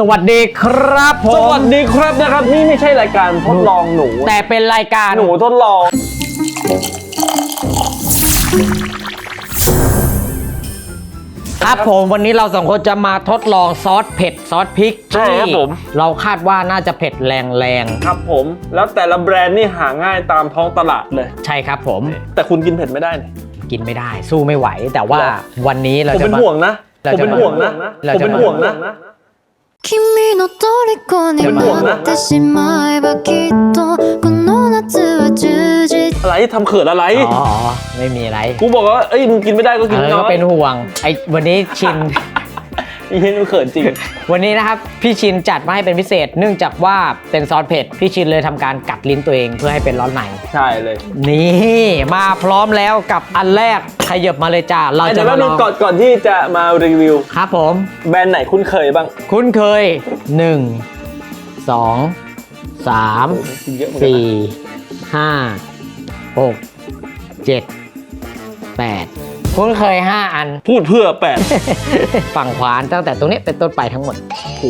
สวัสดีครับผม สวัสดีครับนะครับ นี่ไม่ใช่รายการทดลองหนู แต่เป็นรายการหนูทดลอง ครับผมวันนี้เราสองคนจะมาทดลองซอสเผ็ดซอสพริกใช่ครับที่ผม เราคาดว่าน่าจะเผ็ดแรงครับผม แล้วแต่ละแบรนด์นี่หาง่ายตามท้องตลาดเลย ๆใช่ครับผมแต่คุณกินเผ็ดไม่ได้เนี่ย กินไม่ได้สู้ไม่ไหว แต่ว่าหรอ วันนี้เราผมจะเป็นมา ห่วงนะ เราผมจะเป็นห่วงนะเราผมจะ เป็นห่วงนะ 君の虜になってしまえばきっとこの夏は充実 อะไรทำเขินอะไร อ๋ออ๋อไม่มีอะไร กูบอกว่าเอ้ยมึงกินไม่ได้ก็กิน เออ น้ ก็ อย เป็นห่วงไอ้วันนี้ชิน อีเห็นมึงเขินจริง วันนี้นะครับ พี่ชินจัดมาให้เป็นพิเศษ เนื่องจากว่าเป็นซอสเผ็ด พี่ชินเลยทำการกัดลิ้นตัวเองเพื่อให้เป็นร้อนในใช่เลยนี่มาพร้อมแล้วกับอันแรกขยับมาเลยจ้าเราเดี๋จะยวแป๊มาบลนึองงก่อนก่อนที่จะมารีวิว ครับผม แบรนด์ไหนคุ้นเคยบ้างคุ้นเคย 1 2 3กินเยอะเหมือนกันนะ4 5 6 7 8 คุ้นเคย 5 อัน พูดเพื่อแปด ฝั่งขวานตั้งแต่ตรงนี้เป็นต้นไปทั้งหมด โอ้โห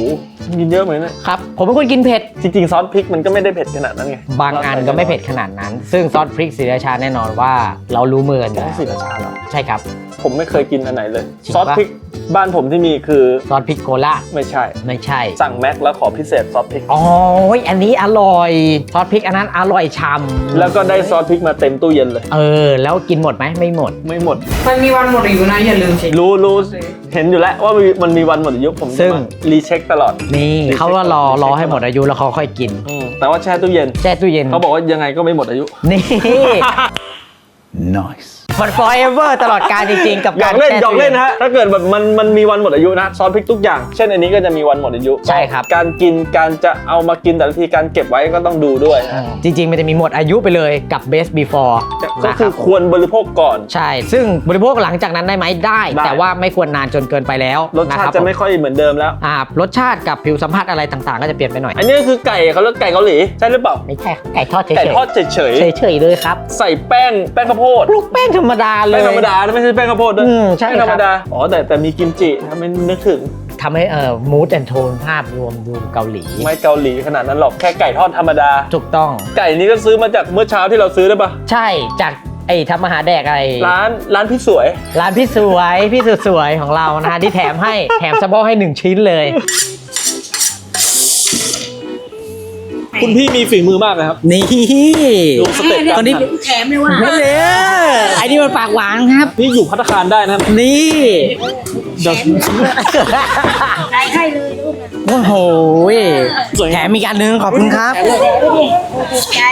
กินเยอะเหมือนกันนะครับ ผมเป็นคนกินเผ็ด จริง ๆ ซอสพริกมันก็ไม่ได้เผ็ดขนาดนั้นไงบางอันก็ไม่เผ็ดขนาดนั้น ซึ่งซอสพริกศรีราชาแน่นอนว่าเรารู้มือกันอยู่ต้อแล้งวสีราชาเหรอ ใช่ครับ ผมไม่เคยกินอันไหนเลย จริงซอสปะพริกบ้านผมที่มีคือซอสพริกโกล่าไม่ใช่ ไม่ใช่ สั่งแม็กแล้วขอพิเศษซอสพริก อ๋ออันนี้อร่อยซอสพริกอันนั้นอร่อยช่ำแล้วก็ได้ซอสพริกมาเต็มตู้เย็นเลย เออ แล้วกินหมดไหมไม่หมด ไม่หมด มันมีวันหมดอายุนะอย่าลืมเช็ค รู้รู้เห็นอยู่แล้วว่ามันมีมันมีวันหมดอายุผมซึ่งรีเช็คตลอดนี่เขาว่ารอรอให้หมดอายุแล้วเขาค่อยกิน อืมแต่ว่าแช่ตู้เย็นแช่ตู้เย็นเขาบอกว่ายังไงก็ไม่หมดอายุ นี่ Nice. มัน forever ตลอดการจริงๆ กับหยกาอรกเล่นแช่หยอกตู้เล่เย็นนนะฮะถ้าเกิดแบบมันมันมีวันหมดอายุนะซอสพริกทุกอย่าง เช่นอันนี้ก็จะมีวันหมดอายุ ใช่ครับการกินการจะเอามากินแต่ละทีการเก็บไว้ก็ต้องดูด้วยนะ จริง ๆ มันจะมีหมดอายุไปเลยกับ best before ก็นะคคืรัอบควรบริโภคก่อน ใช่ ซึ่งบริโภคหลังจากนั้นได้ไหมได้ ได้ แต่ว่าไม่ควรนานจนเกินไปแล้วรสชาตินคบจะไม่ค่อยเหมือนเดิมแล้ว อ่ารสชาติกับผิวสัมผัสอะไรต่างๆ ก็จะเปลี่ยนไปหน่อย อันนี้ก็คือไก่เขาเรียกไก่เกาหลี ใช่หรือเปล่า ไม่ใช่ไก่ทอดเฉยๆไก่ทอดเฉยเฉยๆเลยครับๆใส่แป้งแป้งข้าวโพดลูกแป้งธรรมดาเลย แป้งธรรมดานะไม่ใช่แป้งข้าวโพดด้วยอืมใช่แป้งธรรมครับดา อ๋อแต่แต่มีกิมจิทำให้นึกถึง ทำให้เอ่อมูดแอนโทนภาพรวมดูเกาหลี ไม่เกาหลีขนาดนั้นหรอกแค่ไก่ทอดธรรมดา ถูกต้อง ไก่นี้ก็ซื้อมาจากเมื่อเช้าที่เราซื้อได้ปะใช่จากไอ้ทำอาหารแดกอะไร ร้านร้านพี่สวย ร้านพี่สวย พี่สุดสวยของเรานะฮะที่แถมให้ แถมสะโพกให้หนึ่งชิ้นเลย คุณพี่มีฝีมือมากนะครับ นี่ดูสเต็ปการคนนี้หั่นแถมเลยว่ะเด้อไอ้นี่มันปากหวานครับ นี่อยู่พัตตาคารได้นะครับนี่เดี๋ยวใช้ให้เลยลูกโอ้โหแถมมีกอันหนึงขอบคุณครับแถมเลยดูดิถูกใจ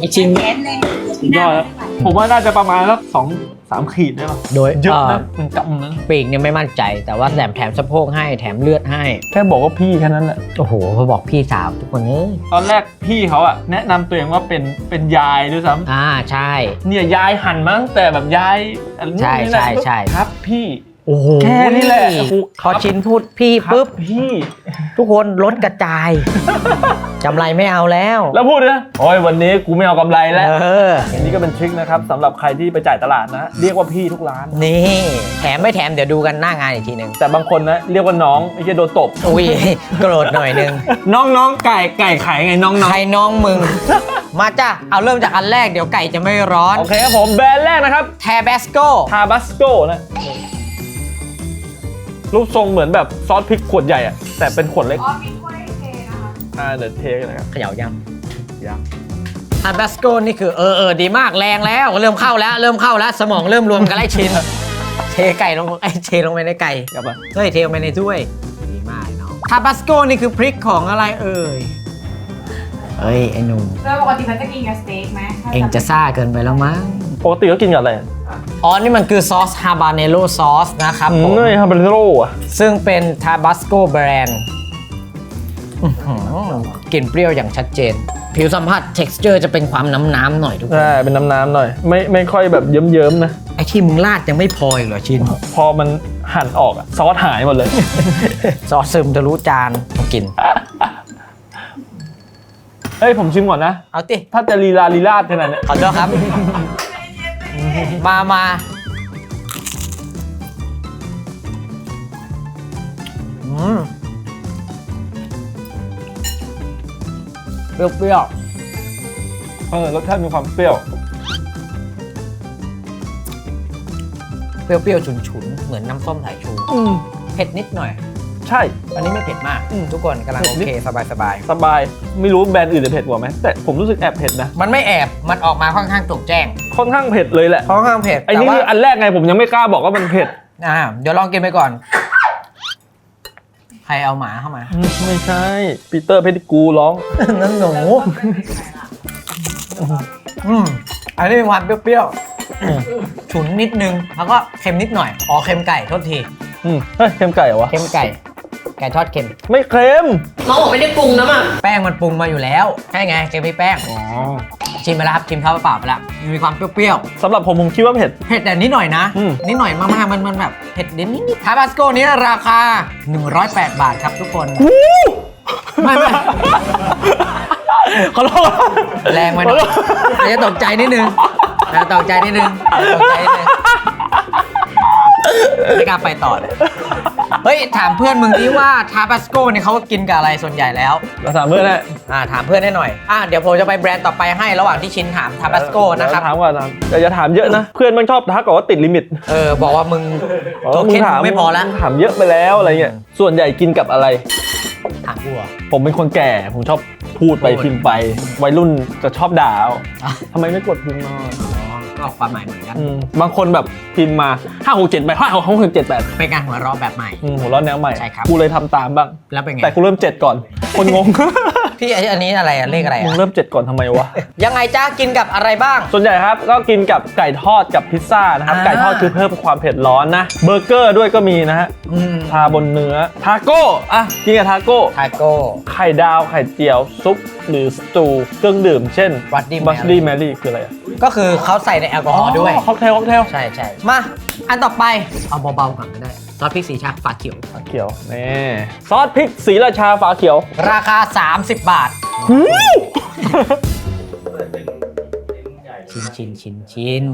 ไอชิ้นแถมเลยสุดยอดครับผมว่าน่าจะประมาณสักสอง สามขีดได้ปะโดยเยอะเอ่อนะมันกำนะปีกเนี่ยไม่มั่นใจ แต่ว่าแถมแถมสะโพกให้แถมเลือดให้ แค่บอกว่าพี่แค่นั้นแหละโอ้โหพอบอกพี่สาวทุกคนเอ้ยตอนแรกพี่เขาอะแนะนำตัวเองว่าเป็นเป็นยายด้วยซ้ำอ่าใช่ เนี่ยยายหั่นมาตั้งแต่แบบยายอันนี้ใช่นี่แหละใช่ใช่ ครับพี่ โอ้โหแค่นี้แหละโอ้โหพอชินพูดพี่ครับปุ๊บพี่ทุกคนลดกระจายกำไรไม่เอาแล้ว แล้วพูดนะโอ้ยวันนี้กูไม่เอากำไรแล้วเอออันนี้ก็เป็นทริคนะครับสำหรับใครที่ไปจ่ายตลาดนะ เรียกว่าพี่ทุกร้าน นี่ แถมไม่แถมเดี๋ยวดูกันหน้างานอีกทีหนึ่งแต่บางคนนะเรียกว่าน้องไม่ใช่โดนตบอุ้ยโกรธหน่อยนึงน้องน้องไก่ไก่ขายไงน้องน้องใครน้องมึงมาจ้ะเอาเริ่มจากอันแรกเดี๋ยวไก่จะไม่ร้อน โอเคครับผมแบรนด์แรกนะครับแทเบสโกทาบัสโกนะ รูปทรงเหมือนแบบซอสพริกขวดใหญ่อะแต่เป็นขวดเล็กอ่าเดี๋ยวเทกันนะครับเขย่ายังยังทาเบสโกนี่คือเออเออดีมากแรงแล้ว เริ่มเข้าแล้ว เริ่มเข้าแล้ว สมองเริ่มรวมกันไล่ชินเทไก่ลงไอ้ยเทลงไปในไก่กลับมาเฮ้ยเทลงไปในถ้วยดีมากเนาะทาบาสโกนี่คือพริกของอะไรเอ่ย เฮ้ยไอ้หนุ่มโดยปกติเขาจะกินกับสเต็กไหมถ้าเองจะซ่าเกินไปแล้วมั้งปกติก็กินกับอะไรอ๋อ นี่มันคือซอสฮาบาเนโรซอสนะครับอืผมมนี่ฮาบาเนโร่อะซึ่งเป็นทาบาสโกแบรนด์กลิ่นเปรี้ยวอย่างชัดเจน ผิวสัมผัส texture จะเป็นความน้ำๆหน่อยทุกคน ใช่เป็นน้ำๆหน่อย ไม่ไม่ค่อยแบบเยิ้มๆนะ ไอ้ที่มึงลาดยังไม่พออีกเหรอชิน พอมันหั่นออกอะซอสหายหมดเลย ซอสซึมทะลุจานต้องกิน เฮ้ยผมชิมก่อนนะ เอาติถ้าจะลีลาลีลาดขนาดนี้ขอโทษครับ มามาอืมเปรี้ยวเออรสชาติมีความเปรี้ยว ๆเปรี้ยวๆฉุนๆ เหมือนน้ำส้มสายชูเผ็ดนิดหน่อย ใช่ อันนี้ไม่เผ็ดมากอืมทุกคนกำลังเผ็โอดนิดเค สบายสบายสบาย ไม่รู้แบรนด์อื่นจะเผ็ดกว่าไหมแต่ผมรู้สึกแอบเผ็ดนะๆมันไม่แอบ มันออกมาค่อนข้างจกแจ้ง ค่อนข้างเผ็ดเลยแหละ ค่อนข้างเผ็ดไอ้แต่นี่ว่าคืออันแรกไงผมยังไม่กล้าบอกว่ามันเผ็ด อ่า เดี๋ยวลองกินไปก่อน ใครเอาหมาเข้ามา ไม่ใช่ ปีเตอร์เพติกูร้อง นั่นหนูอืมอันนี้มีความเปรี้ยวๆฉุนนิดนึง แล้วก็เค็มนิดหน่อย อ๋อเค็มไก่โทษที อืมเฮ้ยเค็มไก่เหรอวะ เค็มไก่ ไก่ทอดเค็ม ไม่เค็มน้องบอกไม่ได้ปรุงนะมั้งแป้งมันปรุงมาอยู่แล้วใช่ไงเค็มพี่แป้ง อ๋อชิมไปแล้วครับชิมข้าวเปล่าไปแล้วมีความเปรี้ยวสำหรับผมผมคิดว่าเผ็ด ๆเผ็ดแต่นิดหน่อยนะ อืม นิดหน่อยมากๆมันมันแบบเผ็ดเด่นนิดๆทาบาสโกนี้ราคา 108 บาทครับทุกคน ไม่ไม่ ขอโทษแรงไปหน่อยอาจจะตกใจนิดนึงอาจจะตกใจนิดนึงอาจจะตกใจนิดนึงไม่กล้าไปต่อเลย เฮ้ย ถามเพื่อนมึงดิว่าทาบาสโกเนี่ยเขากินกับอะไรส่วนใหญ่แล้ว เราถามเพื่อนแหละอ่าถามเพื่อนได้หน่อยอ่าเดี๋ยวผมจะไปแบรนด์ต่อไปให้ระหว่างที่ชินถามทาบาสโกนะครับ ถามก่อนนะแต่อย่าถามเยอะนะ เพื่อนมันชอบทักก่อนว่าติดลิมิตเออ บอกว่ามึงอ๋อตัวมึเข้งมถามไม่พอแล้วมึงถามเยอะไปแล้วอะไรเงี้ย ส่วนใหญ่กินกับอะไร ถามกูเหรอ ผมเป็นคนแก่ ผมชอบพูดไปพูดพิมพ์ไป วัยรุ่นจะชอบด่าเอาอะ ทำไมไม่กดพิมพ์มาอ๋อก็ ออกความหมายเหมือนกันอืมบางคนแบบพิมพ์มา5 6 7 8 5 6 6 7 8เป็นการหัวเราะแบบใหม่ อืมหัวเร้อนแนวใหม่ใช่ครับ กูเลยทำตามบ้าง แล้วเป็นไง แต่กูเริ่ม7ก่อน คนงง พี่อันนี้อะไรอะเลขอะไรมึงอะเริ่ม7ก่อนทำไมวะ ยังไงจ้ากินกับอะไรบ้าง ส่วนใหญ่ครับก็กินกับไก่ทอดกับพิซซ่านะครับ อ่า ไก่ทอดคือเพิ่มความเผ็ดร้อนนะเบอร์เกอร์ด้วยก็มีนะฮะอืมทาบนเนื้อทาโก้อะกินกับทาโก้ทาโก้ ไข่ดาวไข่เจียวซุปหรือสตูเครื่องดื่มเช่น Bloody บัส Mary ดี้แมรี่คืออะไรอะ ก็คือเขาใส่ในแอลกอฮอล์ด้วย ค็อกเทลค็อกเทลใช่ใช่มา อันต่อไปเอาเบาๆก่อนก็ได้ซอสพริกสีชาฝาเขียว ฝาเขียวนี่ซอสพริกสีราชาฝาเขียวราคา 30 บาทชินชินชินชิน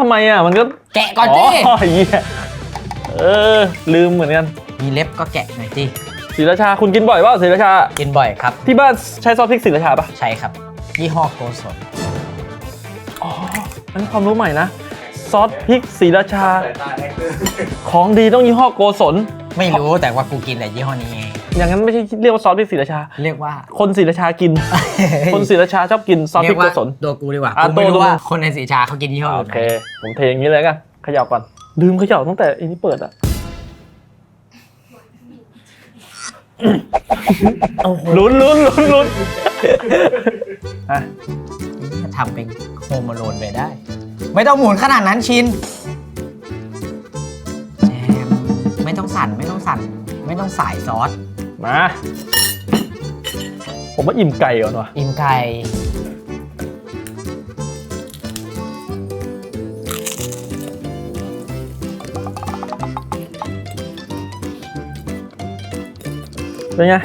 ทำไมอะมันก็แกะก่อนสิอ๋อเหี้ยเออ ลืมเหมือนกันมีเล็บก็แกะหน่อยสิสีราชาคุณกินบ่อยเปล่าสีราชา กินบ่อยครับ ที่บ้านใช้ซอสพริกสีราชาปะใช่ครับ ยี่ห้อโกสดอ๋ออันนี้ความรู้ใหม่นะ ซอสพริกสีราชา ของดีต้องยี่ห้อโกศล ไม่รู้แต่ว่ากูกินแต่ยี่ห้อนี้ไงอย่างนั้นไม่ใช่เรียกว่าซอสพริกสีราชา เรียกว่า คนศรีราชากิน คนศรีราชาชอบกินซอสพเรีริยกกโกว่าศลตัวกูดีกว่าอะกูไม่ตัวรู้ตัวว่าคนในสีชาเขากินยี่ห้อโออื่นไหเคนผมเทอย่างนี้เลยกันเขย่าก่อน ลืมเขย่าตั้งแต่อันนี้เปิดอะโอ้โหลุ้นลุ้นลุ้นลุ้น อะทำเป็นโฮมโลนไปได้ ไม่ต้องหมุนขนาดนั้นชินแจมไม่ต้องสั่นไม่ต้องสั่น ไม่ต้องสายซอส มา ผมว่าอิ่มไก่ก่อนว่ะอิมไก่เป็นไง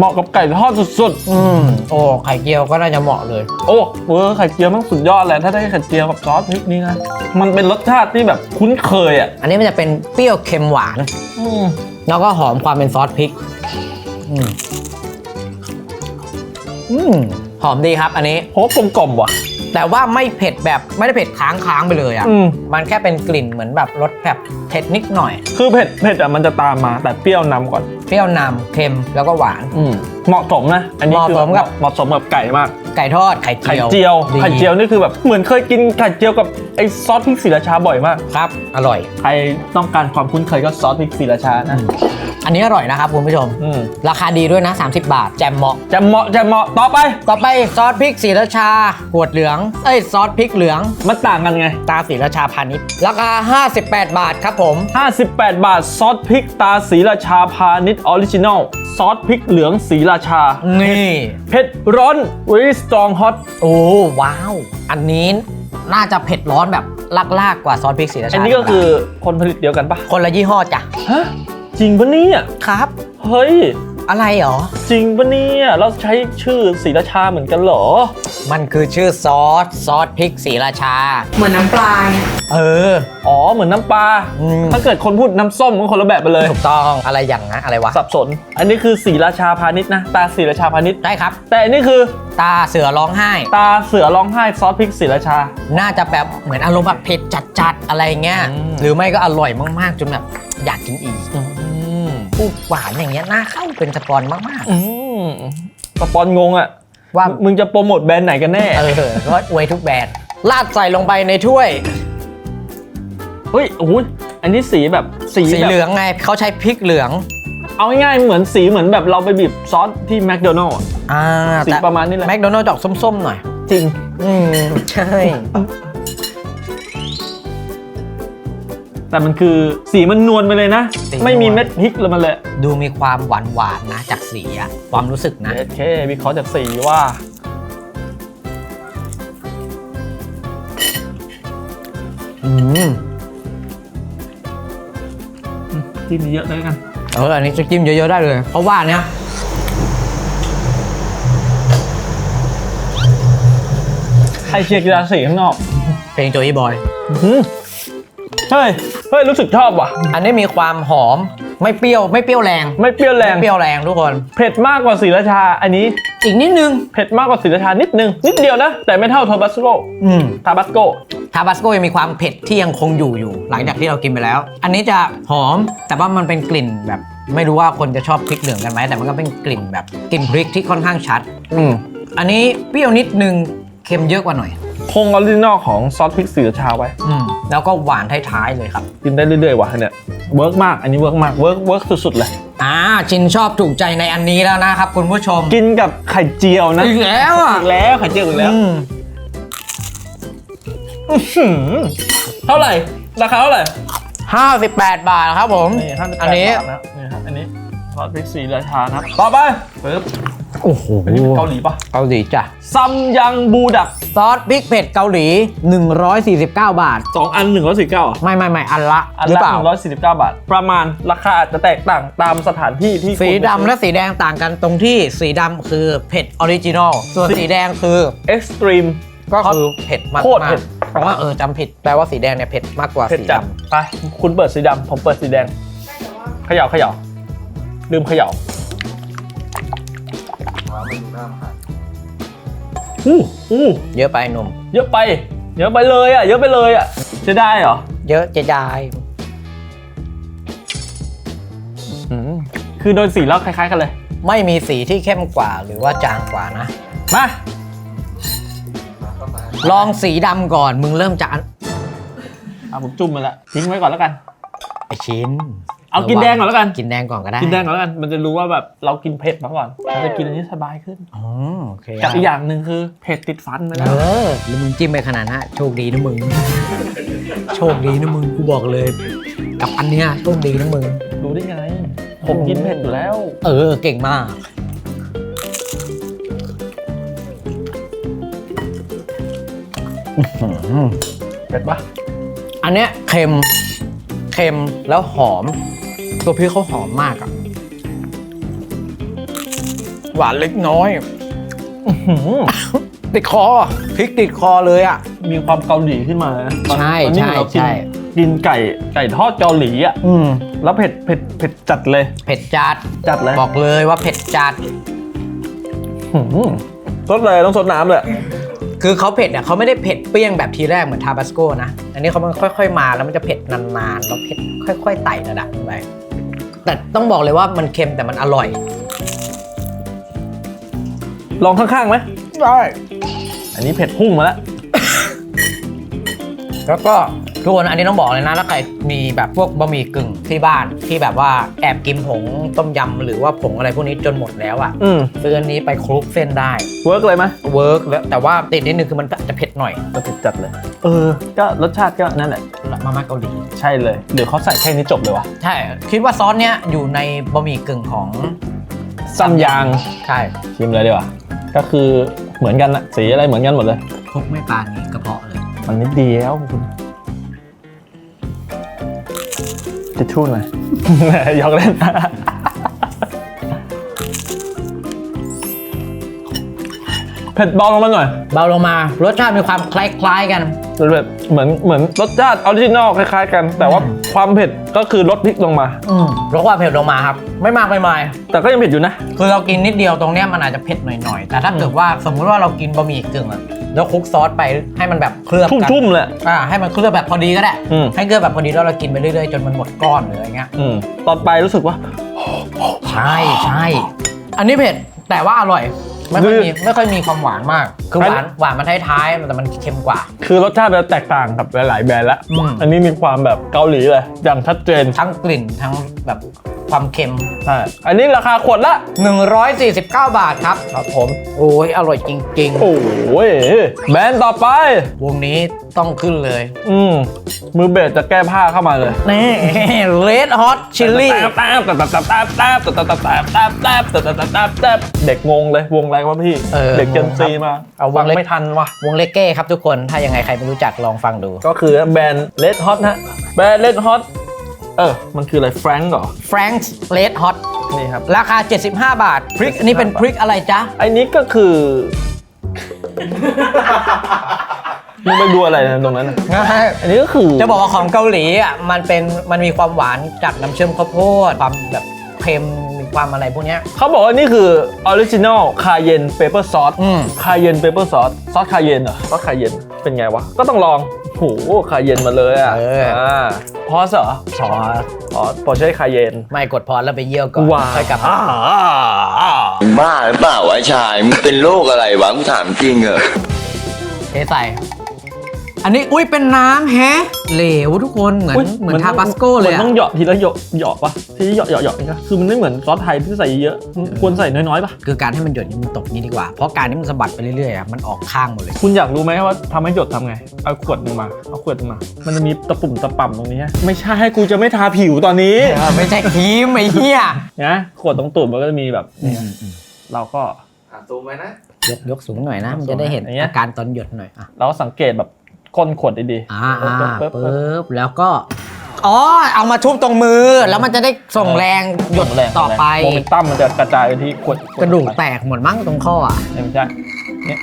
เหมาะกับไก่ทอดสุดอืมโอ้ไข่เจียวก็น่าจะเหมาะเลย ๆ โอ้เวอร์ไข่เจียวมันสุดยอดเลยถ้าได้ไข่เจียวกับซอสพริกนี่นะมันเป็นรสชาติที่แบบคุ้นเคยอะอันนี้มันจะเป็นเปรี้ยวเค็มหวาน อืมแล้วก็หอมความเป็นซอสพริกอืมอืมหอมดีครับ อันนี้ โหกลมกล่อมว่ะ แต่ว่าไม่เผ็ดแบบไม่ได้เผ็ดค้างค้างๆไปเลยอะอืม มันแค่เป็นกลิ่นเหมือนแบบรสแบบเผ็ดนิดหน่อย คือเผ็ดเผ็ดอะมันจะตามมาแต่เปรี้ยวนำก่อน เปรี้ยวนำเค็มแล้วก็หวานอืมเหมาะสมนะ อันนี้คือเหมาะสมกับ เหมาะสมกับไก่มาก ไก่ทอดไข่เจีไข่ยวเจียว ดีไข่เจียวนี่คือแบบเหมือนเคยกินไข่เจียวกับไอ้ซอสพริกศรีราชาบ่อยมาก ครับ อร่อย ใครต้องการความคุ้นเคยก็ซอสพริกศรีราชานะ อันนี้อร่อยนะครับคุณผู้ชม อืมราคาดีด้วยนะ 30 บาท แจมเหมาะ จะเหมาะจะเหมาะต่อไป ต่อไปซอสพริกสีราชาขวดเหลือง เอ้ยซอสพริกเหลือง มันต่างกันไง ตาสีราชาพาณิชย์ราคา 58 บาทครับผม 58 บาทซอสพริกตาศรีราชาพาณิชย์ออริจินอลซอสพริกเหลืองศรีราชา นี่ เผ็ดร้อน very strong hot โอ้ว้าว อันนี้น่าจะเผ็ดร้อนแบบลากๆกว่าซอสพริกสีราชาอันนี้ก็คือคนผลิตเดียวกันปะคนละยี่ห้อจ้ะฮะ จริงปะเนี่ยครับ เฮ้ย อะไรเหรอ จริงปะเนี่ยเราใช้ชื่อศรีราชาเหมือนกันเหรอ มันคือชื่อซอส ซอสพริกสีราชา เหมือนน้ำปลาไงเออ อ๋อเหมือนน้ำปลา อืม ถ้าเกิดคนพูดน้ำส้มก็คนละแบบไปเลย ถูกต้องอะไรอย่างนะอะไรวะ สับสน อันนี้คือศรีราชาพาณิชย์นะ ตาศรีราชาพาณิชย์ ได้ครับ แต่อันนี้คือตาเสือร้องไห้ ตาเสือร้องไห้ซอสพริกศรีราชา น่าจะแบบเหมือนอารมณ์แบบเผ็ดจัดๆ อะไรเงี้ย อืม หรือไม่ก็อร่อยมากๆ จนแบบอยากกินอีกอืม พูดหวานอย่างเงี้ยน่าเข้าเป็นสปอนมากอืมสปอนงงอะๆ ว่ามึงจะโปรโมทแบรนด์ไหนกันแน่เออก็อวยทุกแบรนด์ลาดใส่ลงไปในถ้วย เฮ้ยโอ้โหอันนี้สีแบบสีสีแบบเหลืองไงเขาใช้พริกเหลืองเอาง่ายๆเหมือนสีเหมือนแบบเราไปบีบซอสที่แมคโดนัลล์อ่าสีประมาณนี้แหละแมคโดนัลด์ดอกส้มๆหน่อย จริง อืม ใช่ แต่มันคือสีมันนวลไปเลยนะไม่มีเม็ดพริกเลยมันเลยดูมีความหวานหวานๆนะจากสีอะความรู้สึกนะโอเควิเคราะห์จากสีว่า อืมจิ้มเยอะเลยกัน เอออันนี้จะจิ้มเยอะๆได้เลย เพราะว่าเนี้ยใครเชียร์กีฬาสีข้างนอกเพลงโจยบอย อื้อหือเฮ้ย เฮ้ยรู้สึกชอบว่ะ อันนี้มีความหอมไม่เปรี้ยวไม่เปรี้ยวแรงไม่เปรี้ยวแรง ไม่เปรี้ยวแรงทุกคน เผ็ดมากกว่าศรีราชา อันนี้อีกนิดนึง เผ็ดมากกว่าศรีราชานิดนึง นิดเดียวนะ แต่ไม่เท่าทาบาสโกอืมทาบาสโกทาบาสโกยังมีความเผ็ดที่ยังคงอยู่อยู่ หลังจากที่เรากินไปแล้ว อันนี้จะหอมแต่ว่ามันเป็นกลิ่นแบบ ไม่รู้ว่าคนจะชอบพริกเหลืองกันไหมแต่มันก็เป็นกลิ่นแบบกลิ่นพริกที่ค่อนข้างชัด อืมอันนี้เปรี้ยวนิดนึงเค็มเยอะกว่าหน่อย คงออริจินอลของซอสพริกศรีราชาไว้ อืมแล้วก็หวานท้ายๆเลยครับ กินได้เรื่อยๆว่ะเนี่ยเวิร์กมาก อันนี้เวิร์กมากเวิร์กเวิร์กสุดๆเลย อ่าชินชอบถูกใจในอันนี้แล้วนะครับคุณผู้ชม กินกับไข่เจียวนะอีกแล้วอะอีกแล้วไข่เจียวอีกแล้วอืมหืมเท่าไหร่ ราคาเท่าไหร่ห้าสิบแปดบาทครับผมนี่ห้าสิบอันนี้บาทนะนี่ครับอันนี้ซ อสพริกศรีราชานะครับต่อไปปึ๊บโอ้โหอันนี้เป็นเกาหลีปะเกาหลีจ้ะซัมยังบูดักซอสพริกเผ็ดเกาหลี 149 บาท สองอันหนึ่งร้อยสี่เก้าไม่ไม่ไม่อันละอันหรือละเปล่า หนึ่งร้อยสี่สิบเก้าบาท ประมาณราคาอาจจะแตกต่างตามสถานที่ที่สีคุณไปดำและสีแดงต่างกันตรงที่สีดำคือเผ็ดออริจินอลส่วนสีแดงคือเอ็กซ์ตรีม ก็คือเผ็ดมากโคตรเผ็ด เพราะว่าเออจำผิดแปลว่าสีแดงเนี่ยเผ็ดมากกว่าเผ็ดสีจัดดไปคุณเปิดสีดำผมเปิดสีแดงเขย่าเขย่า ลืมเขย่าอู้อู้ำเยอะไปหนุ่ม เยอะไป เยอะไปเลยอะ เยอะไปเลยอะจะได้เหรอ เยอะจะได้อืมคือโดยสีแล้วคล้ายๆกันเลย ไม่มีสีที่เข้มกว่าหรือว่าจางกว่านะ มาลองสีดำก่อน มึงเริ่มจากอันอะผมจุ่มมาแล้วทิ้งไว้ก่อนแล้วกัน ไอชิ้น เอากินแดงก่อนแล้วกัน กินแดงก่อนก็ได้กินแดงก่อนแล้วกัน มันจะรู้ว่าแบบเรากินเผ็ดมาก่อนเราจะกินอันนี้สบายขึ้นอ๋อโอเคกับอีกอย่างหนึ่งคือเผ็ดติดฟันไปเอแล้วอแล้วมึงจิ้มไปขนาดนั้นโชคดีนะมึง โชคดีนะมึงกูบอกเลย กับอันเนี้ยโชคดีนะมึงรู้ได้ไง ผมกินเผ็ดอยู่แล้ว เออเก่งมากเผ็ดปะอันเนี้ยเค็ม เค็มแล้วหอม ตัวพริกเขาหอมมากอะหวานเล็กน้อยหืมติดคอพริกติดคอเลยอะ มีความเกาหลีขึ้นมานะตอนใช่ตอนนี้ใช่เรากินใช่ กินไก่ไก่ทอดเกาหลีอะอืมแล้วเผ็ดเผ็ดเผ็ดจัดเลย เผ็ดจัด จัดเลยบอกเลยว่าเผ็ดจัด หืมสดเลยต้องสดน้ำเลย คือเขาเผ็ดอะเขาไม่ได้เผ็ดเปรี้ยงแบบทีแรกเหมือนทาบาสโกนะ อันนี้เขามันค่อย ๆ มาแล้วมันจะเผ็ดนานๆ แล้วเผ็ดค่อย ๆ ไต่ระดับขึ้นไป แต่ต้องบอกเลยว่ามันเค็มแต่มันอร่อย ลองข้างๆไหมได้ อันนี้เผ็ดพุ่งมาแล้ว แล้วก็ ทุกคนอันนี้ต้องบอกเลยนะถ้าใครมีแบบพวกบะหมี่กึ่งที่บ้านที่แบบว่าแอบกินผงต้มยำหรือว่าผงอะไรพวกนี้จนหมดแล้วอะอืมซื้ออันนี้ไปคลุกเส้นได้เวิร์กเลยไหมเวิร์กแล้วแต่ว่าติดนิดนึงคือมันจะเผ็ดหน่อยก็เผ็ดจัดเลย เออ ก็รสชาติก็นั่นแหละ มาม่าเกาหลีใช่เลยเดี๋ยวเขาใส่แค่นี้จบเลยวะใช่คิดว่าซอสเนี้ยอยู่ในบะหมี่กึ่งของซัมยางใช่ชิมเลยดีกว่าก็คือเหมือนกันอะสีอะไรเหมือนกันหมดเลยพกไม่ปานนี้กระเพาะเลย มันนิดเดียวคุณ จะทุ่นเลยยอกเล่น เผ็ดเบาลงมาหน่อย เบาลงมา รสชาติมีความคล้ายๆกัน แบบเหมือนเหมือนรสชาติออริจินอลคล้ายๆ กัน แต่ว่าความเผ็ดก็คือลดพริกลงมา อืมลดความเผ็ดลงมาครับ ไม่มากไม่มายแต่ก็ยังเผ็ดอยู่นะ คือเรากินนิดเดียวตรงเนี้ยมันอาจจะเผ็ดหน่อยๆ แต่ถ้าเกิดว่าสมมุติว่าเรากินบะหมี่กึ่งอะแล้วคลุกซอสไปให้มันแบบเคลือบกันชุ่มๆเลยอ่าให้มันเคลือบแบบพอดีก็ได้ อืม ให้เคลือบแบบพอดีแล้วเรากินไปเรื่อยๆจนมันหมดก้อนหรืออะไรเงี้ย อืมตอนไปรู้สึกว่า ใช่ใช่ อันนี้เผ็ดแต่ว่าอร่อย ไม่ค่อยมีไม่ค่อยมีความหวานมาก คือหวานหวานมันท้ายๆแต่มันเค็มกว่า คือรสชาติมันแตกต่างกับหลายๆแบรนด์ละอืมอันนี้มีความแบบเกาหลีเลย อย่างชัดเจน ทั้งกลิ่นทั้งแบบ ความเค็ม ใช่อันนี้ราคาขวดละ 149 บาทครับ ครับผม โอ้ย อร่อยจริง โอ้ยแบรนด์ต่อไป ๆ วงนี้ต้องขึ้นเลยอืมมือเบสจะแก้ผ้าเข้ามาเลยนี่ Red Hot Chili แต้บแต้บแต้บแต้บแต้บแต้บแต้บแต้บแต้บแต้บแต้บแต้บแต้บเด็กงงเลยวงอะไรวะพี่ เออเด็กเจนซีมาเอาวงฟังเล็ก ไม่ทันว่ะ วงเลกเก้ครับทุกคน ถ้ายังไงใครไม่รู้จักลองฟังดู ก็คือแบรนด์เลดฮอตฮะแบรนด์เลดฮอต เออ มันคืออะไรแฟรงก์เหรอ Frank's Red Hot นี่ครับ ราคา 75 บาทพริกอันนี้เป็นพริกอะไรจ๊ะ ไอ้นี้ก็คือ มึงไปดูอะไรนะตรงนั้นน่ะอันนี้ก็คือ จะบอกว่าของเกาหลีอะมันเป็นมันมีความหวานจากน้ำเชื่อมข้าวโพดความแบบเค็มมีความอะไรพวกเนี้ย เขาบอกว่านี่คือออริจินอลคาเยนเปเปอร์ซอสอืม คาเยนเปเปอร์ซอสซอสคาเยนเหรอซอสคาเยนเป็นไงวะ ก็ต้องลอง โหคาเยนมาเลยอะเอออ่าพอสเหรอซอสอ๋อพอใช้คาเยนไม่กดพอแล้วไปเยี่ยวก่อนว้าค่อยกลับมามึงบ้าหรือเปล่าวะชายมึงเป็นโรคอะไรวะกูถามจริงเหรอเทใส่ อันนี้อุ้ยเป็นน้ำแฮะ เหลวทุกคนเหมือนอุ๊ยเหมือนทาบาสโกเลยมันอะต้องเหยาะทีละเหยาะเหยาะปะทีละเหยาะเหยาะเหยาะนี่ก็คือมันไม่เหมือนซอสไทยที่ใส่เยอะควรใส่น้อยๆปะคือการให้มันหยดนี่มันตกนี้ดีกว่า เพราะการที่มันสะบัดไปเรื่อยๆอะมันออกข้างหมดเลย คุณอยากรู้ไหมว่าทำให้หยดทำไง เอาขวดหนึงมา เอาขวดหนึงมา มันจะมีตะปุ่มตะป่ำตรงนี้ฮะไม่ใช่ให้กูจะไม่ทาผิวตอนนี้ไม่ใช่ครีมไอ้เหี้ยนะขวดตรงตุ่มมันก็จะมีแบบเนี่ยเราก็ยกยกสูงหน่อยนะ มันจะได้เห็นอย่างเงี้ย อาการตอนหยดหน่อยอะเราสังเกตแบบ ก้นขวดดีอ่าอ่าปึ๊บปึ๊บปึ๊บปึ๊บแล้วก็อ๋อเอามาทุบตรงมือแล้วมันจะได้ส่งแรงหยดแรงต่อไปโมเมนตัมมันจะกระจายไปที่ขวดกระดูกแตกหมดมั้งตรงข้ออะไม่ใช่เนี่ย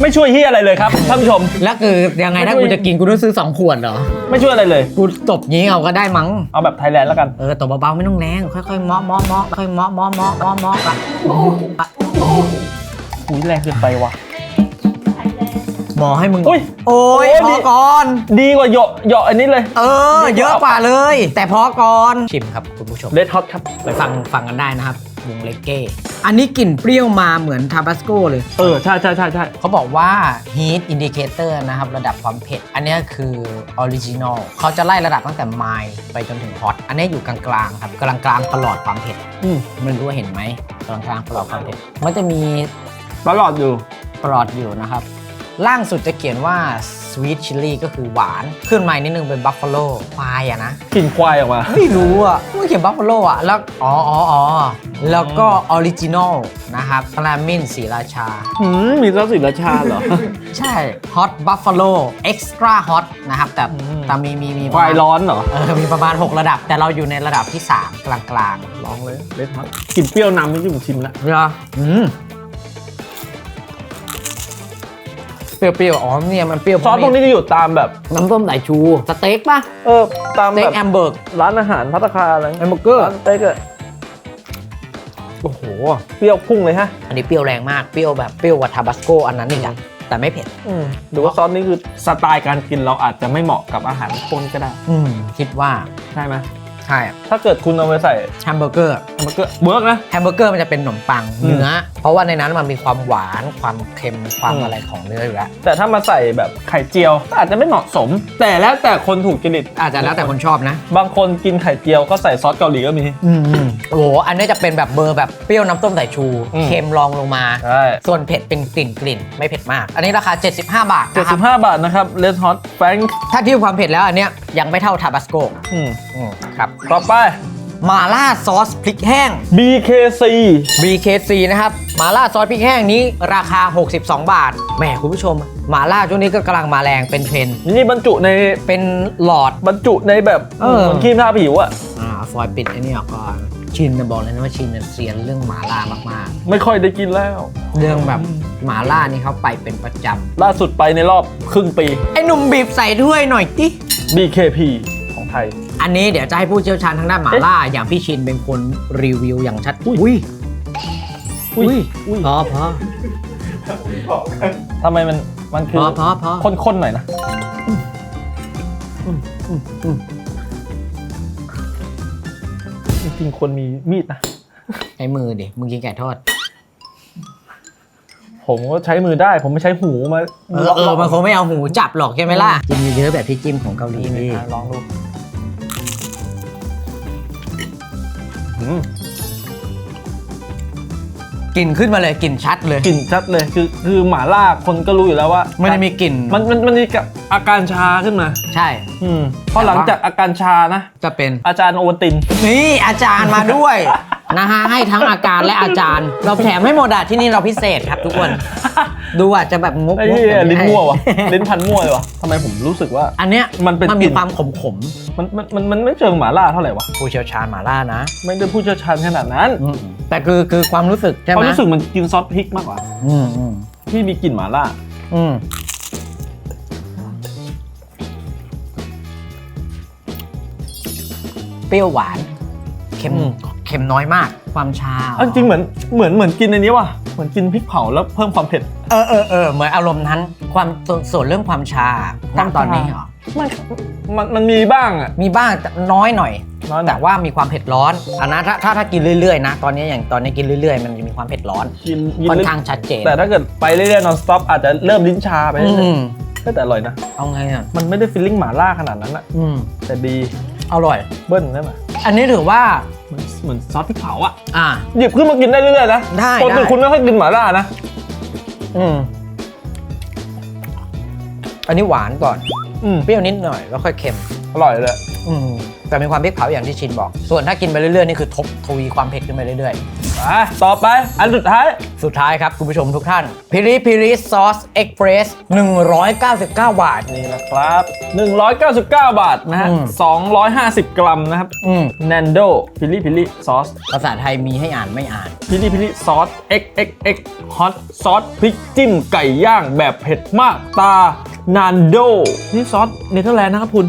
ไม่ช่วยที่อะไรเลยครับท่านผู้ชม แล้วคือยังไงถ้ากูจะกินกูต้องซื้อสองขวดเหรอ ไม่ช่วยอะไรเลย กูตบงี้เอาก็ได้มั้ง เอาแบบไทยแลนด์แล้วกัน เออตบเบาๆไม่ต้องแรงค่อยๆเมาะเมาะเมาะค่อยๆเมาะเมาะเมาะเมาะเมาะอะอะอุ้ยแรงเกินไปว่ะ หมอให้มึง อุ๊ยโอ้ย โอ้ยพดิอก่อน ดีกว่าเหยาะเหยาะอันนี้เลย เออ เยอะกว่าเลย แต่พอก่อน ชิมครับคุณผู้ชม เลดฮอตครับ ไปฟังฟังกันได้นะครับ วงเลกเก้ อันนี้กลิ่นเปรี้ยวมาเหมือนทาบาสโกเลย เออ ใช่ใช่ใช่ใช่เขาบอกว่า heat indicator นะครับ ระดับความเผ็ด อันนี้คือออริจินอลเขาจะไล่ระดับตั้งแต่ mild ไปจนถึง hot อันนี้อยู่กลางๆครับกลางกลางๆประหลอดความเผ็ดอืมไม่รู้ว่าเห็นไหมกลางกลางๆประหลอดความเผ็ดมันจะมีตลอดอยู่ประหลอดอยู่นะครับ ล่างสุดจะเขียนว่า sweet chili ก็คือหวาน ขึ้นมาอีกนิดนึงเป็น buffalo ควายอะนะ กลิ่นควายออกมา ไม่รู้อะไม่เขียนบัฟฟาโลอะ แล้ว อ๋ออ๋ออ๋อแล้วก็ออริจินอลนะครับฟลามินสีราชา หืมมีซอสสีราชาเหรอ ใช่ฮอตบัฟฟาโลเอ็กซ์ตร้าฮอตนะครับ แต่อืม แต่มีมีมีควายร้อนเหรอ เออมีประมาณ 6 ระดับ แต่เราอยู่ในระดับที่ 3 กลางกลางลองเลย เลดฮอตกลิ่นเปรี้ยวนำไม่ยุ่งชิมละๆเหรออืม เปรี้ยวๆ อ๋อเนี่ยมันเปรี้ยวซอสพวกนี้จะอยู่ตามแบบ น้ำส้มสายชู สเต็กป่ะเออ ตามสเต็แบกบแอมเบิร์กร้านอาหารพัตตาคารอะไรแฮมเบอร์เกอร์ ร้านสเต็กอะโอ้โห เปรี้ยวพุ่งเลยฮะ อันนี้เปรี้ยวแรงมาก เปรี้ยวแบบเปรี้ยวกว่าทาบาสโกอันนั้นอีกอะแต่ไม่เผ็ด อืมหรือว่าซอสนี้คือสไตล์การกินเราอาจจะไม่เหมาะกับอาหารพวกนี้ก็ได้ อืม คิดว่า ใช่ไหม ใช่ถ้าเกิดคุณเอาไปใส่แฮมเบอร์เกอร์มันก็เวิร์กนะแฮมเบอร์เกอร์มันจะเป็นขนมปังอืมเนื้อ เพราะว่าในนั้นมันมีความหวานความเค็มความอืมอะไรของเนื้ออยู่แล้วแต่ถ้ามาใส่แบบไข่เจียวก็อาจจะไม่เหมาะสม แต่แล้วแต่คนถูกจริตอาจจะแล้วแต่คนชอบนะ บางคนกินไข่เจียวก็ใส่ซอสเกาหลีก็มีอืมโอ้โหอันนี้จะเป็นแบบเบอร์แบบเปรี้ยวน้ำส้มสายชูอืมเค็มรองลงมาใช่ส่วนเผ็ดเป็นกลิ่นกลิ่นไม่เผ็ดมาก อันนี้ราคา 75 บาทเจ็ดนะคสิรับบห้าบาทนะครับเลสฮอตแฟงถ้าเทียบความเผ็ดแล้วอันเนี้ยยังไม่เท่าทาบาสโกอืมครับต่อไปมาล่าซอสพริกแห้ง BKC BKC นะครับหมาล่าซอสพริกแห้งนี้ราคา 62 บาท แหมคุณผู้ชมหมาล่าช่วงนี้ก็กำลังมาแรงเป็นเทรนด์นี่บรรจุในเป็นหลอด บรรจุในแบบเออ เหมือนครีมทาผิวอะอ่าฟอยปิดไอ้นี่ออกก่อนชินนะบอกเลยนะว่าชินเนี่ยเซียนเรื่องหมาล่ามากไม่ค่อยได้กินแล้ว ๆ เรื่องแบบหมาล่านี่เขาไปเป็นประจล่าสุดไปในรอบครึ่งปีำไอ้หนุ่มบีบใส่ถ้วยหน่อยติ BKP ของไทย อันนี้เดี๋ยวจะให้ผู้เชี่ยวชาญทางด้านหมาล่าอย่างพี่ชินเป็นคนรีวิวอย่างชัดอุ้ยอุ้ยพอพอทำไมมันมันพคืออพอพอข้นๆหน่อยนะจริงๆควรมีมีดนะ ใช้มือดิมึงกินไก่ทอดผมก็ใช้มือได้ผมไม่ใช้หูมาเออเออมันคงไม่เอาหูจับหรอกใช่ไหมล่ะจิ้มเยอะๆแบบพี่จิ้มของเกาหลีนี่นี่ลองดู อืมกลิ่นขึ้นมาเลยกลิ่นชัดเลย กลิ่นชัดเลยคือคือหมาล่าคนก็รู้อยู่แล้วว่ามันจะมีกลิ่นมันมันมันมีกับอาการชาขึ้นมา ใช่ อืมพอหลังจากอาการชานะ จะเป็นอาจารย์โอวัลติน นี่อาจารย์มาด้วย นะฮะให้ทั้งอาการและอาจารย์ เราแถมให้หมดอะที่นี่เราพิเศษครับทุกคน ดูอาจจะแบบงกไอ้งกที่แต่ลิ้นไให้มั่ววะลิ้นพันมั่วเลยวะทำไมผมรู้สึกว่า อันเนี้ยมันเป็นมันกลิ่มีนความขมขมมันมันมันมันไม่เชิงหมาล่าเท่าไหร่วะๆผู้เชี่ยวชาญหมาล่านะ ไม่ได้ผู้เชี่ยวชาญขนาดนั้นอืมแต่คือคือความรู้สึกใช่ไหเขามรู้สึกมันกินซอสพริกมากกว่าอืมอืมที่มีกลิ่นหมาล่าอืมเปรี้ยวหวาน เค็มอืม เค็มน้อยมาก ความชาเอาจริงเหมือนเหมือนเหมือนกินอันนี้ว่ะเหมือนกินพริกเผาแล้วเพิ่มความเผ็ด เออเออเออเหมือนอารมณ์นั้นความส่วนส่วนเรื่องความชาณตอนนี้เหรอมันมันมันมีบ้างอะมีบ้างแต่น้อยหน่อย น้อยหน่แต่อยว่ามีความเผ็ดร้อนอันนั้นถ้าถ้าถ้ากินเรื่อยๆนะ ตอนนี้อย่างตอนนี้กินเรื่อยๆ มันจะมีความเผ็ดร้อนกินกินค่อนลึกข้างชัดเจนแต่ถ้าเกิดไปเรื่อยๆ non stop อาจจะเริ่มลิ้นชาไปอืเรื่อยมๆก็แต่อร่อยนะ เอาไงอะมันไม่ได้ฟีลลิ่งหมาล่าขนาดนั้นอะอืมแต่ดีอร่อย เบิ้ลได้ไหมอันนี้ถือว่า เหมือนเหมือนซอสพริกเผาอะอ่า หยิบขึ้นมากินได้เรื่อยๆนะได้ปกติได้ คุณไม่ค่อยกินหมาล่านะอืมอันนี้หวานก่อน อืมเปรี้ยวนิดหน่อยแล้วค่อยเค็ม อร่อยเลยอืม แต่มีความพริกเผาอย่างที่ชินบอก ส่วนถ้ากินไปเรื่อยๆนี่คือทบทวีความเผ็ดขึ้นไปเรื่อยๆอะต่อไปอันสุดท้ายสุดท้ายครับคุณผู้ชมทุกท่านพิริพิริซอสเอ็กเพรส199 บาท นี่นะครับ 199 บาทนะฮะอืม 250 กรัมนะครับอืม Nando พิลี่พิลี่ซอสภาษาไทยมีให้อ่านไม่อ่าน พิลี่พิลี่ซอส XXX Hot ซอสพริกจิ้มไก่ย่างแบบเผ็ดมากตา Nando นี่ซอสเนเธอร์แลนด์นะครับคุณ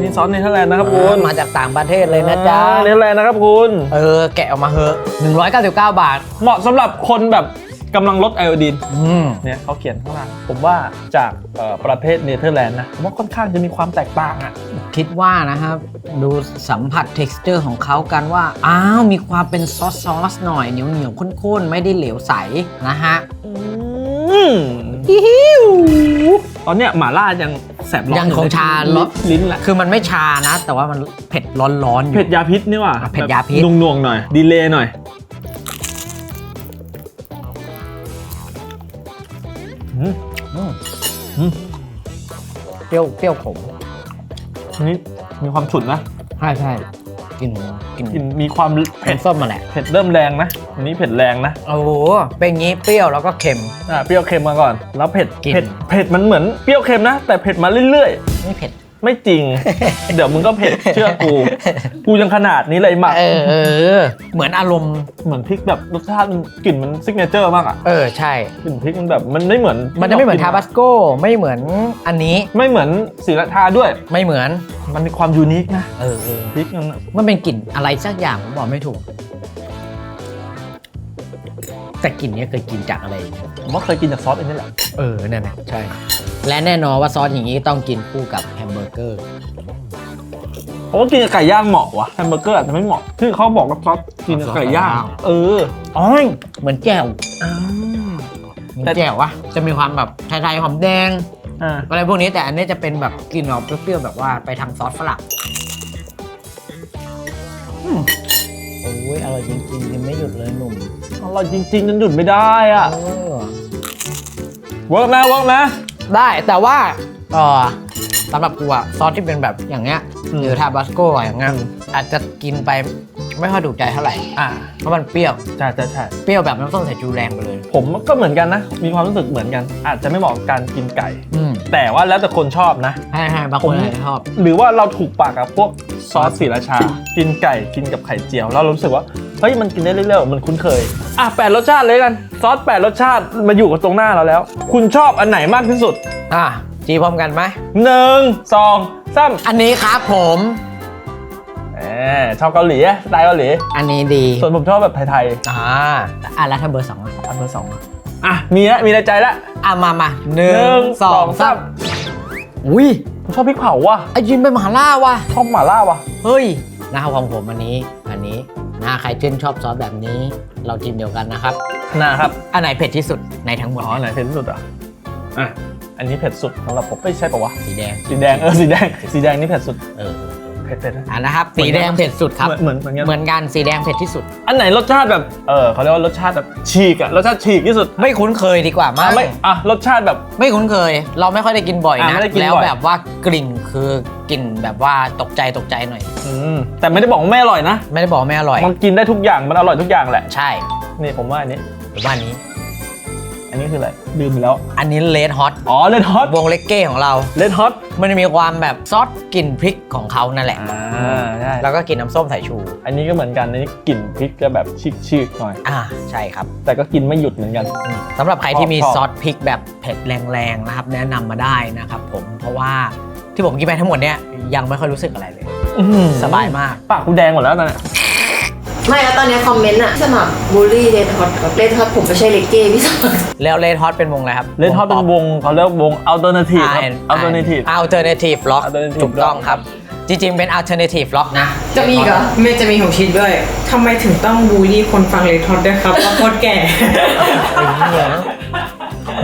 นี่ซอสเนเธอร์แลนด์นะครับคุณมาจากต่างประเทศเลยนะจ๊ะอ่าเนเธอร์แลนด์นะครับคุณเออแกะออกมาเหอะ199 บาท เหมาะสำหรับคนแบบกำลังลดไอโอดีนอืมเนี่ยเขาเขียนข้างล่างผมว่าจากเอ่อประเทศเนเธอร์แลนด์นะผมว่าค่อนข้างจะมีความแตกต่างอะคิดว่านะครับ ดูสัมผัส t e x t อร์ของเขากันว่า อ้าว มีความเป็นซอสซอสหน่อยเหนียวเหนียวๆข้นๆ ไม่ได้เหลวใสนะฮะ อืมตอนเนี้ยหม่าล่ายังแสบร้อนยังคงชาลิ้นลิ้นแหละคือมันไม่ชานะ แต่ว่ามันเผ็ดร้อนๆอยู่เผ็ดยาพิษนี่ว่ะเผ็ดยาพิษแบบหน่วงๆหน่อยดีเลย์หน่อยอืมอืมอืมเปรี้ยวเปรี้ยวขมอันนี้มีความฉุนนะใช่ใช่ กลินกลินกลินมีความเผ็เผ็ดดส้มมาแหละเผ็ดเริ่มแรงนะอันนี้เผ็ดแรงนะโอ้โหเป็นงี้เปรี้ยวแล้วก็เค็ม อะเปรี้ยวเค็มมาก่อน แล้วเผ็ดกินเผ็ดเผ็ดมันเหมือนเปรี้ยวเค็มนะ แต่เผ็ดมาเรื่อยๆไม่เผ็ด ไม่จริง เดี๋ยวมึงก็เผ็ดเชื่อกู กูยังขนาดนี้เลยหมักเออเออ เหมือนอารมณ์ เหมือนพริกแบบรสชาติมันกลิ่นมันซิกเนเจอร์มากอะเออใช่ กลิ่นพริกมันแบบมันไม่เหมือนมันจะไม่เหมือนทาบาสโก้ไม่เหมือนอันนี้ไม่เหมือนสีราชาด้วย ไม่เหมือนมันมีความยูนิคนะเออเออพริกมันอะมันเป็นกลิ่นอะไรสักอย่างผมบอกไม่ถูก แต่กลิ่นเนี้ยเคยกินจากอะไร ผมว่าเคยกินจากซอสอันนี้แหละ เออ นั่นแหละใช่ และแน่นอนว่าซอสอย่างนี้ต้องกินคู่กับแฮมเบอร์เกอร์ เพราะว่ากินกับไก่ย่างเหมาะว่ะแฮมเบอร์เกอร์อาจจะไม่เหมาะที่เขาบอกว่าซอสกินกับไก่ย่าง เออ อ๋อเหมือนแจ่วอ่าเหมือนแต่แจ่ววะจะมีความแบบไทยๆหอมแดงอ่าอะไรพวกนี้แต่อันนี้จะเป็นแบบกลิ่นออกเปรี้ยวๆแบบว่าไปทางซอสฝรั่งอืมโอ้ยอร่อยจริงๆกินไม่หยุดเลยหนุ่ม อร่อยจริงๆจนหยุดไม่ได้อะเออเวิร์กนะเวิร์กนะได้แต่ว่าเออสำหรับกูอะซอสที่เป็นแบบอย่างเงี้ยอืม หรือทาบาสโกอะอย่างเงี้ยอาจจะกินไปไม่ค่อยถูกใจเท่าไหร่อ่าเพราะมันเปรี้ยวใช่ใช่ใช่เปรี้ยวแบบน้ำส้มสายชูแรงไปเลย ผมก็เหมือนกันนะ มีความรู้สึกเหมือนกัน อาจจะไม่เหมาะกับการกินไก่ อืมแต่ว่าแล้วแต่คนชอบนะ ใช่ใช่บางคนอาจจะชอบ หรือว่าเราถูกปากกับพวกซอสสีราชา กินไก่กินกับไข่เจียว แล้วเรารู้สึกว่า เฮ้ยมันกินได้เรื่อยๆมันคุ้นเคย อะแปดรสชาติเลยกัน ซอสแปดรสชาติมาอยู่กับตรงหน้าเราแล้ว คุณชอบอันไหนมากที่สุดอะจีพร้อมกันไหมหนึ่งสองสามอันนี้ครับผมแหมชอบเกาหลีอะสไตล์เกาหลี อันนี้ดีส่วนผมชอบแบบไทยอ่าอะแล้วถ้าเบอร์สองอะๆอันเบอร์สองอะอะ มีแล้วมีในใจแล้วอะมามาหนึ่หนึ่งงสองสองสาสามมอุ้ยผมชอบพริกเผาว่ะไอจินเป็นหมาล่าว่ะชอบหม่าล่าว่ะเฮ้ยนะครับของผมอันนี้ อันนี้ นะใครชื่นชอบซอสแบบนี้ เราทีมเดียวกันนะครับ นะครับอันไหนเผ็ดที่สุดในทั้งหมดอ๋ออันไหนเผ็ดที่สุดอะอะอันนี้เผ็ดสุดสำหรับผมไม่ใช่ปะวะสีแดง สีแดงเออสีแดงสีแดงนี่เผ็ดสุด เออ เผ็ดเผ็ดนะอะนะครับสีแดงเผ็ดสุดครับเหมือนเหมือนเหมือนกันเหมือนกันสีแดงเผ็ดที่สุด อันไหนรสชาติแบบเออเขาเรียกว่ารสชาติแบบฉีกอะรสชาติฉีกที่สุดไม่คุ้นเคยดีกว่ามาอะกไม่อะรสชาติแบบ ไม่คุ้นเคย เราไม่ค่อยได้กินบ่อยอะนะไม่ได้กินแล้วบ่อย แบบว่ากลิ่นคือกลิ่นแบบว่าตกใจตกใจหน่อย อืมแต่ไม่ได้บอกว่าไม่อร่อยนะ ไม่ได้บอกไม่อร่อย มันกินได้ทุกอย่างมันอร่อยทุกอย่างแหละ ใช่ นี่ผมว่าอันนี้ ผมว่าอันนี้ อันนี้คืออะไรลืมไปแล้ว อันนี้เลดฮอตอ๋อเลดฮอตวงเลกเก้ของเรา เลดฮอตมันจะมีความแบบซอสกลิ่นพริกของเขานั่นแหละ อ่าใช่แล้วก็กลิ่นน้ำส้มสายชู อันนี้ก็เหมือนกันอันนี้กลิ่นพริกจะแบบชิกๆหน่อย อ่าใช่ครับ แต่ก็กินไม่หยุดเหมือนกันอืมสำหรับใครที่มีชอบ ซอสพริกแบบเผ็ดแรงๆนะครับ แนะนำมาได้นะครับผมเพราะว่าที่ผมกินไปทั้งหมดเนี่ยยังไม่ค่อยรู้สึกอะไรเลยอื้อหือสบายมาก ปากกูแดงหมดแล้วตอนเนี้ย ไม่แล้วตอนนี้คอมเมนต์อะสมัครบูลลี่เรดฮอตกับเรดฮอตผมไม่ใช่เลกเก้พี่สมัครแล้วเลดฮอตเป็นวงอะไรครับเลดฮอตเป็นวงเขาเรียกวง alternative ครับ alternative alternative rock Alternative ถูกต้องครับ จริงๆ เป็น alternative rock นะ จะมีอีกเหรอ เมย์จะมีของชิดด้วย ทำไมถึงต้องบูลลี่คนฟังเลทอดด้วยครับเพราะโคตรแก่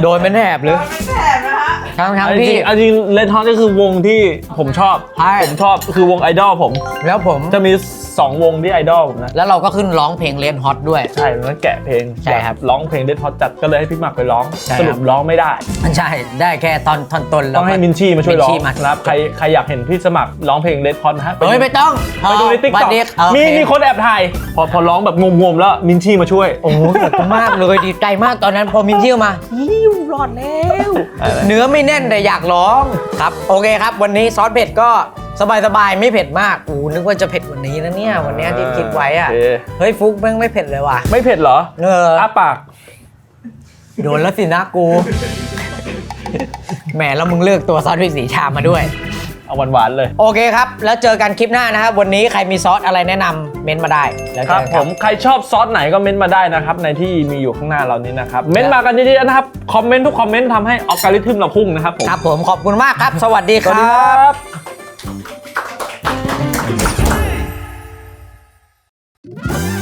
โดนเป็นแถบหรือทั้งทั้ งอันจที่ริงอันจริงเลดฮอตก็คือวงที่ผมชอบ ใช่ ผมชอบคือวงไอดอลผม แล้วผม จะมี 2 วงที่ไอดอลผมนะ แล้วเราก็ขึ้นร้องเพลงเลดฮอตด้วย ใช่มันแกะเพลงใช่ครับร้องเพลงเลดฮอตจัดก็เลยให้พี่หมักไปร้องใช่สครุรับปร้องไม่ได้มันใช่ได้แค่ตอนท่อนต้นแล้วต้องให้ก็มินชี่มาช่วยร้องมินชี่มานะครับใครใครอยากเห็นพี่สมัครร้องเพลงเลดฮอตนะฮะเฮ้ยไม่ต้องไปดูในติ๊กวัต็อกนี้โอมีเคมีคนแอบถ่ายพอพอร้องแบบงงๆแล้วมินชี่มาช่วย โอ้โหขอบคุณมากเลยดีใจมากตอนนั้นพอมินเที่ยวมาฮิวรอดแล้ว เนื้อไม่แน่นแต่อยากร้องครับ โอเคครับ วันนี้ซอสเผ็ดก็สบายๆไม่เผ็ดมากอูนึกว่าจะเผ็ดกวันนี้นะเนี่ย วันเนี้ยที่คิดไว้อะโอเคเฮ้ยฟุกแม่งไม่เผ็ดเลยว่ะ ไม่เผ็ดเหรอเออ อ้าปาก โดนแล้วสินะกู แหมแล้วมึงเลือกตัวซอสพริกสีชามาด้วย เอาหวานๆเลย โอเคครับ แล้วเจอกันคลิปหน้านะครับ วันนี้ใครมีซอสอะไรแนะนำเม้นต์มาได้ครับผมใครชอบซอสไหนก็เม้นต์มาได้นะครับในที่มีอยู่ข้างหน้าเรานี้นะครับเม้นต์มากันเยอะๆนะครับคอมเมนต์ทุกคอมเมนต์ทำให้อัลกอริทึมเราพุ่งนะครับผมครับผมขอบคุณมากครับ สวัสดีควัสดีรัคบ รับ